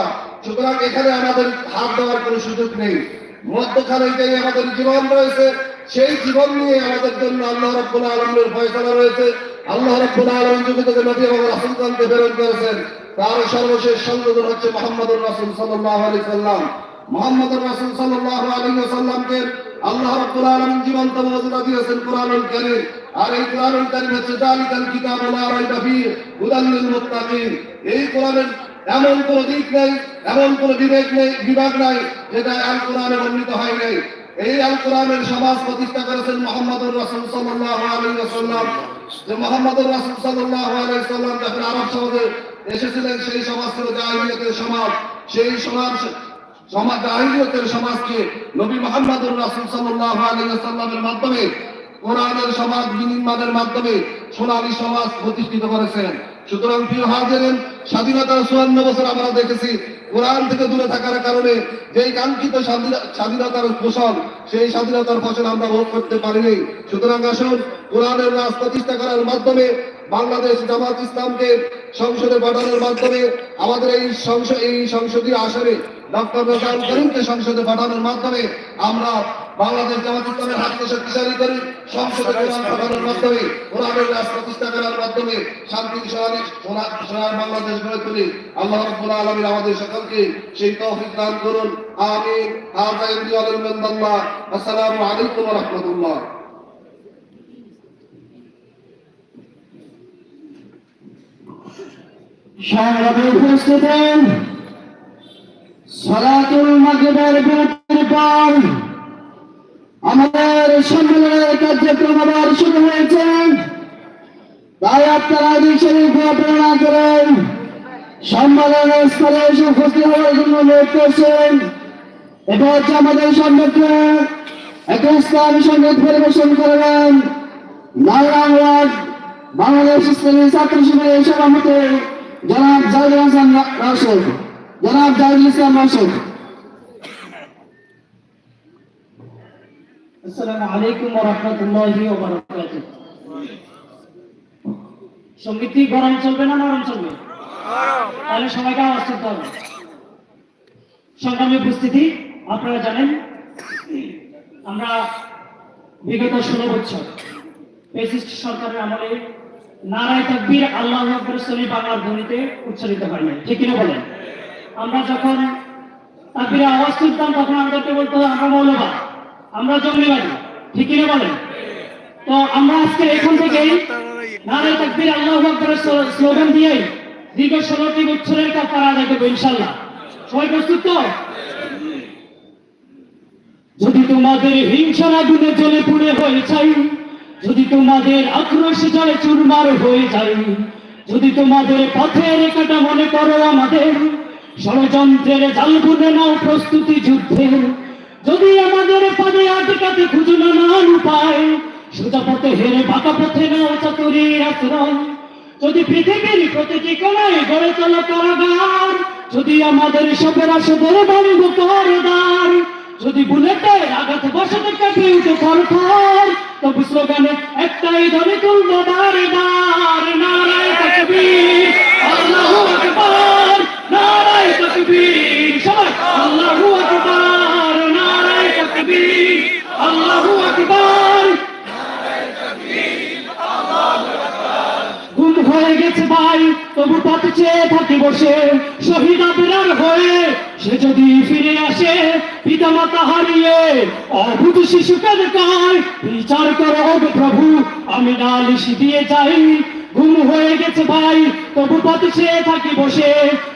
করা সুতরাং এখানে আমাদের হাত দেওয়ার কোনো সুযোগ নেই। মধ্যখানে আমাদের জীবন রয়েছে, সেই জীবন নিয়ে আমাদের জন্য আল্লাহ রব্বুল আলমের ফয়সলা রয়েছে। আল্লাহ রব্বুল আলম যুগে যুগে নবী এবং রাসুলগণকে প্রেরণ করেছেন, তার সর্বশেষ সংযোজন হচ্ছে মোহাম্মদুর রাসুল সাল্লাহ আলী সাল্লাম মোহাম্মদুর রাসুল সাল্লাহ আলী সাল্লামকে আল্লাহ রব্বুল আলম জীবন্ত মজুদা দিয়েছেন কোরআনুল কারীম। আর এই কোরআনুল কারীম হচ্ছে জালিকাল কিতাব লা রাইবা ফীহি, হুদাল মুত্তাকিন। এই কোরআনের এমন কোন দিক নেই, এমন কোন বিবেক নেই, বিভাগ নাই যেটা আল কোরআনে বর্ণিত হয় নাই। এই আল কোরআনের সমাজ প্রতিষ্ঠা করেছেন সাল্লাল্লাহু আলাইহি ওয়াসাল্লাম। যে সাল্লাল্লাহু আলাইহি ওয়াসাল্লাম যখন আরব সমাজে এসেছিলেন, সেই সমাজ ছিল জাহিলিয়াতের সমাজ। সেই সমাজ সমাজ জাহিলিয়াতের সমাজকে নবী মোহাম্মদুর রাসূল সাল্লাল্লাহু আলাইহি ওয়াসাল্লামের মাধ্যমে, কোরআনের সমাজ বিনির্মাণের মাধ্যমে সোনালী সমাজ প্রতিষ্ঠিত করেছেন। সুতরাং প্রিয় হাজিরেন স্বাধীনতার চুয়ান্ন বছর আমরা দেখেছি। কোরআন থেকে দূরে থাকার কারণে যেই কাঙ্ক্ষিত স্বাধীনতার ফসল সেই স্বাধীনতার ফসল আমরা ভোগ করতে পারিনি। সুতরাং আসুন, কোরআনের রাজ প্রতিষ্ঠা করার মাধ্যমে বাংলাদেশ জামাত ইসলামকে সংসদে পাঠানোর মাধ্যমে আমাদের এই সংসদ এই সংসদীয় আসনে ডক্টর রজান করিমকে সংসদে পাঠানোর মাধ্যমে আমরা বাংলাদেশ জামাত ইসলামের হাতকে শক্তিশালী করি সংসদে কোরআন পাঠানোর মাধ্যমে কোরআনের রাজ প্রতিষ্ঠা করার মাধ্যমে শান্তি সোনালী সোনার বাংলাদেশ গড়ে তুলি। আল্লাহ রব্বুল আলমীর আমাদের সকলকে সেই তৌফিক দান করুন। আমিন। ইনদি ওয়া আসসালামু আলাইকুম ওয়া রাহমাতুল্লাহ। সংগ্রামে উপস্থিত সলাতুল মাগরিবের পর আমাদের সম্মেলনের কার্যক্রম আবার শুরু হয়েছে। তাই আপনারা শরীফ প্রেরণা করেন। সম্মেলনের স্থলে এসে উপস্থিত হওয়ার জন্য অনুরোধ করছেন। এটা হচ্ছে আমাদের সম্মুখে একটা ইসলামী সংগীত পরিবেশন করবেন। নারায়ণ ওয়ার্ড, বাংলাদেশ ইসলামী ছাত্র শিবিরের সভাপতি জনাব জাহিদুল হাসান রাশেদ। জনাব জাহিদুল ইসলাম রাশেদ। আসসালামু গরম চলবে না নরম চলবে? তাহলে করতে হবে। সংগ্রামী উপস্থিতি, আপনারা জানেন, আমরা বিগত ষোলো বছর সরকারের আমলে নারায় তাকবীর আল্লাহ আকবর বাংলার ধ্বনিতে উচ্চারিত হয় নাই। ঠিক কিনা বলেন? আমরা যখন তাকবীরে আওয়াজ তুলতাম তখন আমাদেরকে বলতো, আমরা মৌলবাদ। আমরা জঙ্গিবাদী ঠিক কিনা বলেন? তো আমরা আজকে এখান থেকেই নারায় তাকবীর আল্লাহ আকবরের স্লোগান দিয়েই দীর্ঘ ষোলোটি বছরের আদায় করব ইনশাল্লাহ সবাই প্রস্তুত তো? যদি তোমাদের হিংসার আগুনে জ্বলে পুড়ে হয়ে চাই যদি তোমাদের আক্রোশ জলে চুরমার হয়ে যায় যদি তোমাদের পথের কাটা মনে করো আমাদের, ষড়যন্ত্রের জাল বুনে নাও প্রস্তুতি যুদ্ধের যদি আমাদের পদে আটকাতে খুঁজো নানান উপায়, সোজা পথে হেরে বাঁকা পথে নাও চাতুরীর আশ্রয় যদি পৃথিবীর প্রতিটি কোনায় গড়ে তোলো কারাগার, যদি আমাদের সবের আসদের বাড়িব করদার যদি বুলেটের আঘাত বসতে কাটে উঠে থরথর তবু স্লোগানে একটাই ধরে তুলবো দাঁড়ে দাঁড় নারায় তাকবীর, আল্লাহু আকবার, নারায় তাকবীর। সবাই, আল্লাহু আকবার আকবার গুম হয়ে গেছে ভাই, তবু পথ চেয়ে থাকি বসে। শহীদ আবরার হয়ে সে যদি ফিরে আসে পিতা মাতা হারিয়ে অভূত শিশুকে দেখায়। বিচার করো প্রভু, আমি নালিশ দিয়ে যাই। গুম হয়ে গেছে ভাই, তবু পথ চেয়ে থাকি বসে।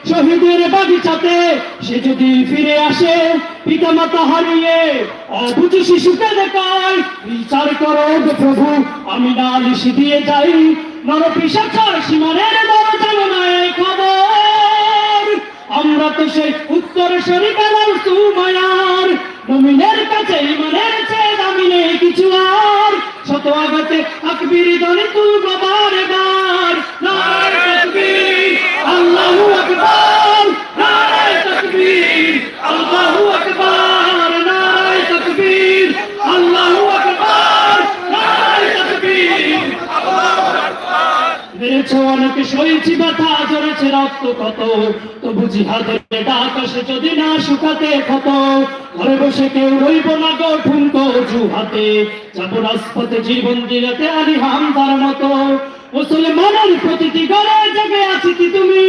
শহীদের বাগিচাতে সে যদি ফিরে আসে পিতা মাতা হারিয়ে অবুঝ শিশুকে দেখায় বিচার করো প্রভু, আমি নালিশ দিয়ে যাই। নর পিসাচার সীমানের দর জানো না এই খবর। আমরা তো সেই উত্তর শরীফের সুমায়ার। নমিনের কাছে ইমানের চেয়ে দামি কিছু আর। শত আঘাতে আকবির দলে তুলব বারে বার। রক্ত কত? তবু জিহাদের ডাক যদি না শুকাতে ক্ষত, ঘরে বসে কেউ রইব না গো জুহাতে। যাব রাজপথে জীবন দিলাতে হামদার মতো। মুসলমানের প্রতিটি ঘরে জেগে আছি কি তুমি?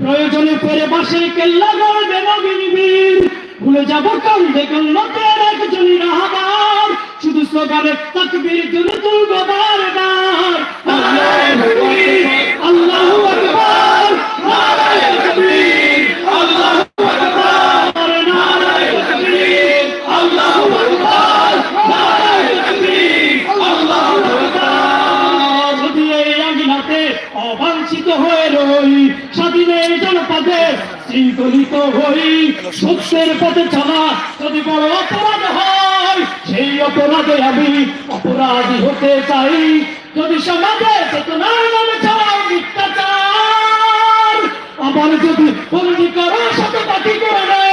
প্রয়োজনে পরে বাসে কেল্লা গড়বে নবীন ভুলে যাব কান্দে কন্নতের একজনই রাহাবার শুধু স্লোগানে তাকবীর জন্য তুলব বারবার। আল্লাহু আকবার স্বাধীনের জনপদে হই সত্যের পথে চলা অপরাধে আমি অপরাধী হতে চাই। যদি সমাজে চেতনার নামে চাও মিথ্যাচার, আমার যদি বন্দি করো শত করে করে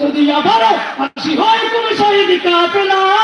যদি আবারও হাসি হয়, কোনো শহীদ কাপেলার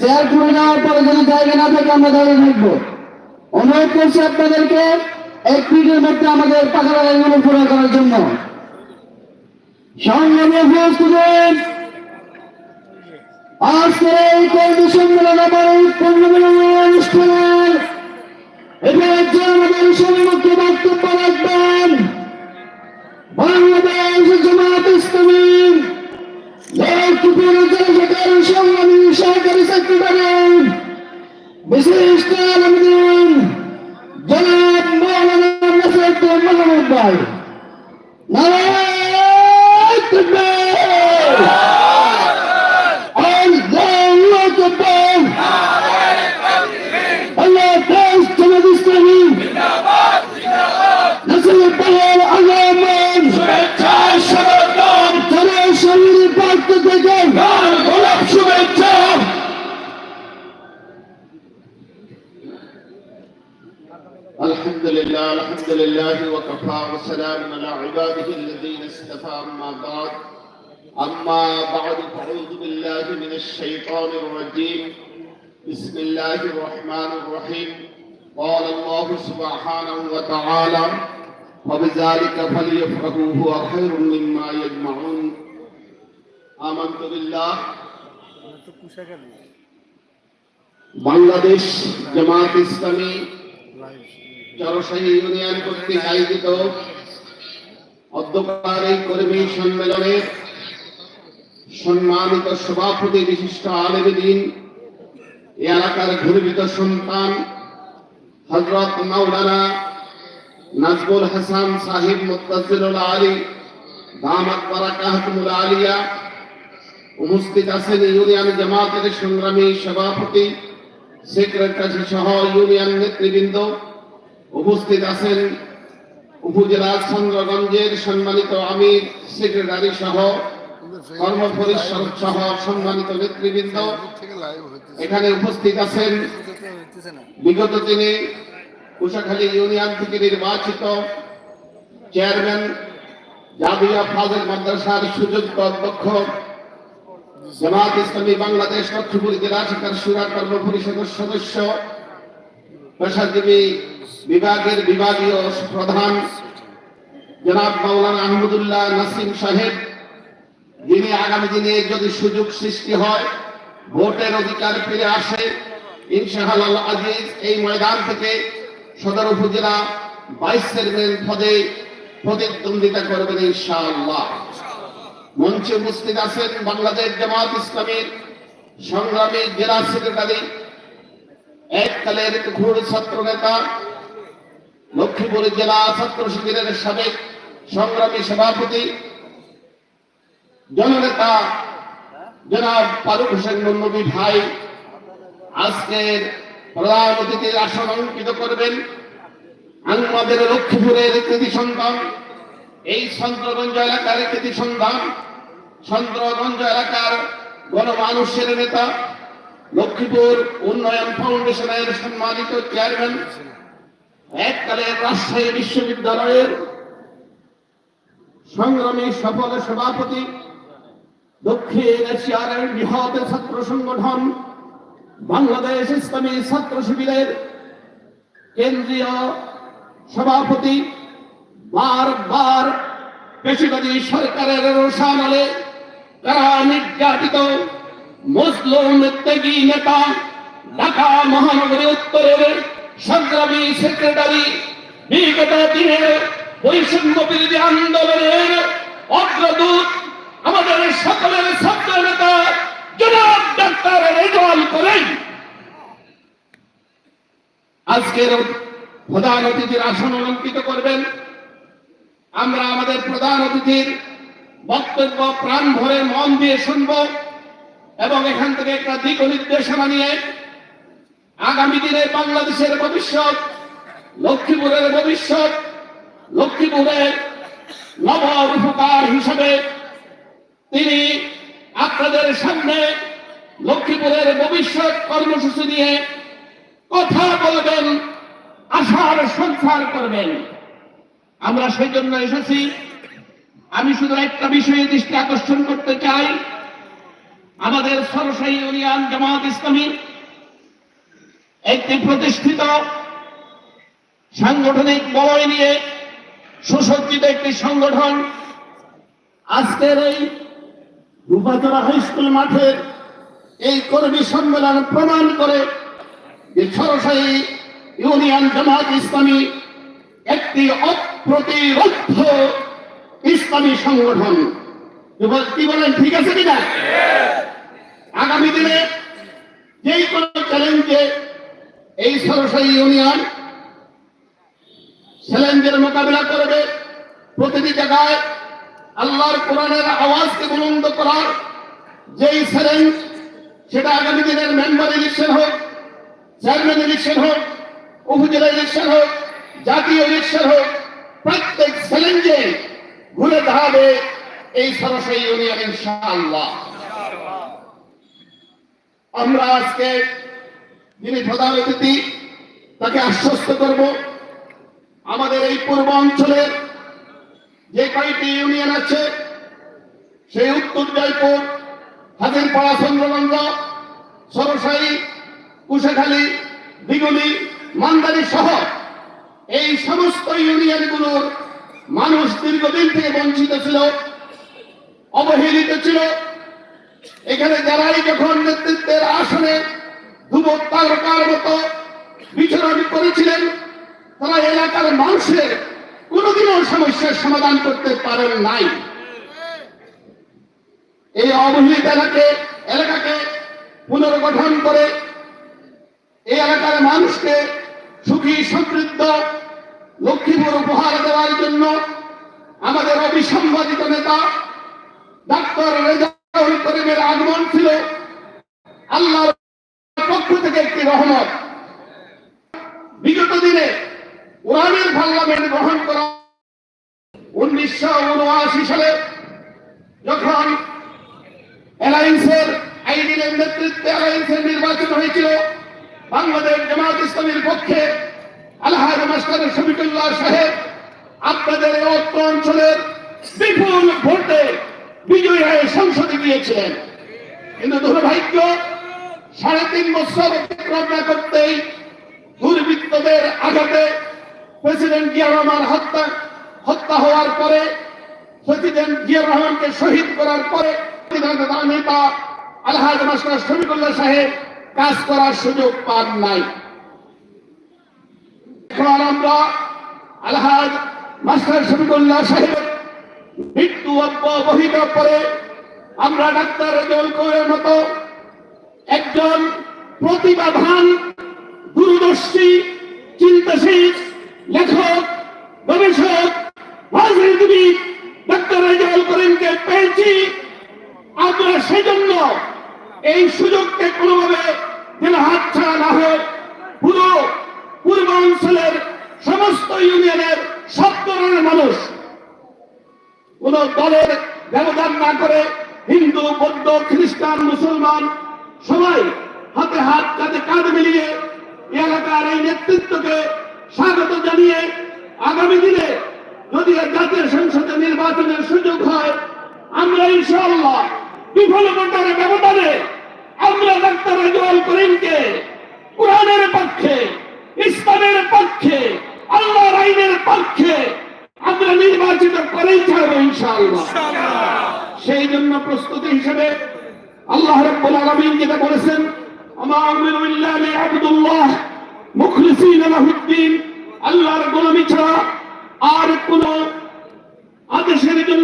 চেয়ার খুলে যাওয়ার পরে যেন জায়গা না থাকে, আমরা দাঁড়িয়ে থাকব। অনুরোধ করছি আপনাদেরকে এক মিনিটের মধ্যে আমাদের পাখার গাড়িগুলো পুরো করার জন্য। বাংলাদেশ জামাত ইসলামী। লক্ষ্মীপুর জেলা শাখার সংগ্রামী সহকারী সেক্রেটারি বিশিষ্ট আলমদিন জনাব মৌলানা নাসির মাহমুদ ভাই الحمد لله الحمد لله وكفى وسلام على عباده الذين اصطفى أما بعد أما بعد فأعوذ بالله من الشيطان الرجيم بسم الله الرحمن الرحيم قال الله سبحانه وتعالى وبذلك فليفرحوا هو خير مما يجمعون آمنت بالله তো কুশা গেল বাংলাদেশ জামাত ইসলামী চরসাহী ইউনিয়ন কর্তৃক আয়োজিত অধ্যকার এই কর্মী সম্মেলনের সম্মানিত সভাপতি বিশিষ্ট আলেমদিন এ এলাকার গর্বিত সন্তান হজরত মাওলানা নাজমুল হাসান সাহিব মুত্তাজিলুল আলী, দামাত বারাকাতুল আলিয়া উপস্থিত আছেন ইউনিয়ন জামাতের সংগ্রামী সভাপতি, সেক্রেটারি সহ ইউনিয়ন নেতৃবৃন্দ। উপস্থিত আছেন উপজেলা চন্দ্রগঞ্জের সম্মানিত আমির সেক্রেটারি সহ কর্ম পরিষদ সহ সম্মানিত নেতৃবৃন্দ। এখানে উপস্থিত আছেন বিগত দিনে কুশাখালী ইউনিয়ন থেকে নির্বাচিত চেয়ারম্যান জাবিয়া ফাজল মাদ্রাসার সুযোগ্য অধ্যক্ষ জামাত ইসলামী বাংলাদেশ লক্ষ্মীপুর জেলা শিক্ষার সুরা কর্ম পরিষদের সদস্য, পেশাজীবী বিভাগের বিভাগীয় প্রধান জনাব মাওলানা আহমদুল্লাহ নাসিম সাহেব, যিনি আগামী দিনে যদি সুযোগ সৃষ্টি হয়, ভোটের অধিকার ফিরে আসে, ইনশাআল্লাহ আজিজ এই ময়দান থেকে সদর উপজেলা ভাইস চেয়ারম্যান পদে প্রতিদ্বন্দ্বিতা করবেন ইনশাআল্লাহ। মঞ্চে উপস্থিত আছেন বাংলাদেশ জামাত ইসলামের সংগ্রামী জেলা সেক্রেটারি, এককালের ঘুর ছাত্র নেতা লক্ষ্মীপুর জেলা ছাত্র শিবিরের সাবেক সংগ্রামী সভাপতি, জননেতা জনাব ফারুক হোসেন নন্দী ভাই আজকের প্রধান অতিথির আসন অলঙ্কিত করবেন। আমাদের লক্ষ্মীপুরের কৃতি সন্তান, এই চন্দ্রগঞ্জ এলাকার কৃতি সন্তান, চন্দ্রগঞ্জ এলাকার গণমানুষের নেতা, লক্ষ্মীপুর উন্নয়ন ফাউন্ডেশনের সম্মানিত চেয়ারম্যান এককালের রাজশাহী বিশ্ববিদ্যালয়ের সংগ্রামী সফল সভাপতি দক্ষিণ এশিয়ার বৃহৎ ছাত্র সংগঠন বাংলাদেশ ইসলামী ছাত্র শিবিরের কেন্দ্রীয় সভাপতি বারবার পেশিবাদী সরকারের রোষানলে তারা নির্যাতিত মুসলিম ত্যাগী নেতা ঢাকা মহানগরী উত্তরের সংগ্রামী সেক্রেটারি বিগত দিনের বৈষম্য বিরোধী আন্দোলনের অগ্রদূত, আমাদের সকলের ছাত্র নেতা জনাব ডাক্তার রেজাল করেন আজকের প্রধান অতিথির আসন অলঙ্কিত করবেন। আমরা আমাদের প্রধান অতিথির বক্তব্য প্রাণ ভরে মন দিয়ে শুনব এবং এখান থেকে একটা দিক নির্দেশনা নিয়ে আগামী দিনে বাংলাদেশের ভবিষ্যৎ, লক্ষ্মীপুরের ভবিষ্যৎ, লক্ষ্মীপুরের নব উপকার হিসাবে তিনি আপনাদের সামনে লক্ষ্মীপুরের ভবিষ্যৎ কর্মসূচি নিয়ে কথা বলবেন, আশার সঞ্চার করবেন। আমরা সেই জন্য এসেছি। আমি শুধু একটা বিষয়ে দৃষ্টি আকর্ষণ করতে চাই। আমাদের সরসাই ইউনিয়ন জামাত ইসলামী একটি প্রতিষ্ঠিত সাংগঠনিক বলয় নিয়ে সুসজ্জিত একটি সংগঠন আজকের এই রূপাচরা হাই স্কুল মাঠে এই কর্মী সম্মেলন প্রমাণ করে যে সরসাই ইউনিয়ন জামাত ইসলামী একটি অপ্রতিরোধ ইসলামী সংগঠন। কি বলেন ঠিক আছে কিনা? আগামী দিনে যেই কোন চ্যালেঞ্জে এই সরসাই ইউনিয়ন চ্যালেঞ্জের মোকাবিলা করবে প্রতিটি জায়গায় আল্লাহর কোরআনের আওয়াজকে বুলন্দ করার যেই চ্যালেঞ্জ, সেটা আগামী দিনের মেম্বার ইলেকশন হোক, চেয়ারম্যান ইলেকশন হোক, উপজেলা ইলেকশন হোক, জাতীয় ইলেকশন হোক, প্রত্যেক চ্যালেঞ্জে ঘুরে দাঁড়াবে এই সরাসরি ইউনিয়ন ইনশাআল্লাহ। আমরা আজকে যিনি প্রধান অতিথি, তাকে আশ্বস্ত করব। আমাদের এই পূর্ব অঞ্চলের যে কয়েকটি ইউনিয়ন আছে, সেই উত্তর জয়পুর, হাজিরপাড়া চন্দ্রগঞ্জ সরসাই, কুশাখালী বিগুলি মান্দারি সহ এই সমস্ত ইউনিয়নগুলোর মানুষ দীর্ঘদিন থেকে বঞ্চিত ছিল, অবহেলিত ছিল। এখানে যারাই যখন নেতৃত্বের আসনে করেছিলেন। তারা এলাকার মানুষের কোনোদিনও সমস্যার সমাধান করতে পারেন নাই। এই অবহেলিত এলাকে এলাকাকে পুনর্গঠন করে এই এলাকার মানুষকে সুখী, সমৃদ্ধ, লক্ষ্মীপুর উপহার দেওয়ার জন্য আমাদের অবিসংবাদিত নেতা ডাক্তার রেজাউল করিমের আগমন ছিল। আল্লাহর পক্ষ থেকে একটি রহমত। বিগত দিনে কোরআনের পার্লামেন্ট গ্রহণ করা উনিশশো উনআশি সালে যখন অ্যালায়েন্সের আইডিনের নেতৃত্বে অ্যালায়েন্সের নির্বাচন হয়েছিল, বাংলাদেশ জামাত ইসলামের পক্ষে আলহাজ মাস্টার শফিকুল্লাহ সাহেব আপনাদের অত্র অঞ্চলের বিপুল ভোটে বিজয়ী হয়ে সংসদে গিয়েছিলেন। কিন্তু দুর্ভাগ্য সাড়ে তিন বছর অতিক্রম করতেই দুর্বৃত্তদের আঘাতে প্রেসিডেন্ট জিয়া রহমান হত্যা হত্যা হওয়ার পরে, প্রেসিডেন্ট জিয়া রহমানকে শহীদ করার পরে নেতা আলহাজ মাস্টার শফিকুল্লাহ সাহেব কাজ করার সুযোগ পান নাই। এখন আমরা আলহাজ মাস্টার শফিকুল্লাহ সাহেব মৃত্যু অব্যবহিত করে আমরা ডাক্তার রেজাউল কবিরের মতো একজন প্রতিভাবান, দূরদর্শী, চিন্তাশীল, লেখক, গবেষক, রাজনীতিবিদ ডাক্তার রেজাউল করিমকে পেয়েছি। আমরা সেজন্য এই সুযোগকে কোনোভাবে যেন হাতছাড়া না হয়। পুরো পূর্বাঞ্চলের সমস্ত ইউনিয়নের সব ধরনের মানুষ কোন দলের ব্যবধান না করে হিন্দু, বৌদ্ধ, খ্রিস্টান, মুসলমান সবাই হাতে হাত কাঁধে কাঁধ মিলিয়ে এলাকার এই নেতৃত্বকে স্বাগত জানিয়ে আগামী দিনে যদি জাতীয় সংসদে নির্বাচনের সুযোগ হয় আমরা ইনশাআল্লাহ বিফল ভোটারের ব্যবধানে আমরা ডাক্তার রেজওয়াল করিমকে কোরআনের পক্ষে ইসলামের পক্ষে আল্লাহর আইনের পক্ষে আমরা নির্বাচিত করেই ছাড়বো ইনশাআল্লাহ। সেই জন্য প্রস্তুতি হিসেবে আল্লাহ রাব্বুল আলামিন যেটা বলেছেন, আমা আমরু ইল্লা লিয়াবুদুল্লাহ, মুখলিসিনা লাহুদ্দিন। আল্লাহর গোলামি ছাড়া আর কোনো আদেশের জন্য